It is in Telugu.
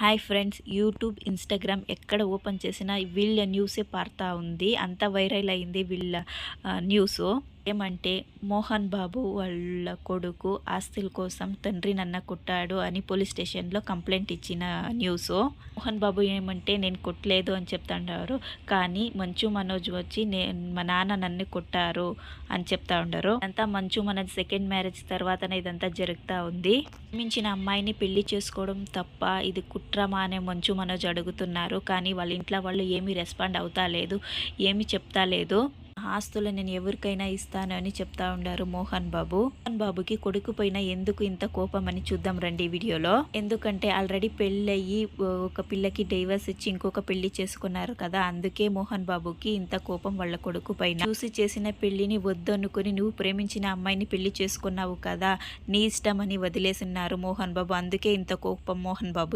హాయ్ ఫ్రెండ్స్ యూట్యూబ్ ఇన్స్టాగ్రామ్ ఎక్కడ ఓపెన్ చేసినా వీళ్ళ న్యూసే పార్తా ఉంది. అంత వైరల్ అయింది వీళ్ళ న్యూస్. ఏమంటే మోహన్ బాబు వాళ్ళ కొడుకు ఆస్తుల కోసం తండ్రి నన్న కొట్టాడు అని పోలీస్ స్టేషన్లో కంప్లైంట్ ఇచ్చిన న్యూస్. మోహన్ బాబు ఏమంటే నేను కొట్టలేదు అని చెప్తాండారు. కానీ మంచు మనోజ్ వచ్చి నేను మా నాన్న నన్ను కొట్టారు అని చెప్తా ఉండరు అంతా మంచు మనోజ్ సెకండ్ మ్యారేజ్ తర్వాతనే ఇదంతా జరుగుతూ ఉంది. మించిన అమ్మాయిని పెళ్ళి చేసుకోవడం తప్ప ఇది కుట్రమా అనే మంచు మనోజ్ అడుగుతున్నారు. కానీ వాళ్ళ ఇంట్లో వాళ్ళు ఏమీ రెస్పాండ్ అవుతా లేదు ఏమీ చెప్తా లేదు. ఆస్తులు నేను ఎవరికైనా ఇస్తాను అని చెప్తా ఉండారు మోహన్ బాబు. మోహన్ బాబుకి కొడుకు పైన ఎందుకు ఇంత కోపం అని చూద్దాం రండి వీడియోలో. ఎందుకంటే ఆల్రెడీ పెళ్ళయి ఒక పిల్లకి డైవర్స్ ఇచ్చి ఇంకొక పెళ్ళి చేసుకున్నారు కదా అందుకే మోహన్ బాబుకి ఇంత కోపం వాళ్ళ కొడుకు పైన. చూసి చేసిన పెళ్ళిని వద్దనుకుని నువ్వు ప్రేమించిన అమ్మాయిని పెళ్ళి చేసుకున్నావు కదా నీ ఇష్టం అని వదిలేసిన్నారు మోహన్ బాబు అందుకే ఇంత కోపం మోహన్ బాబు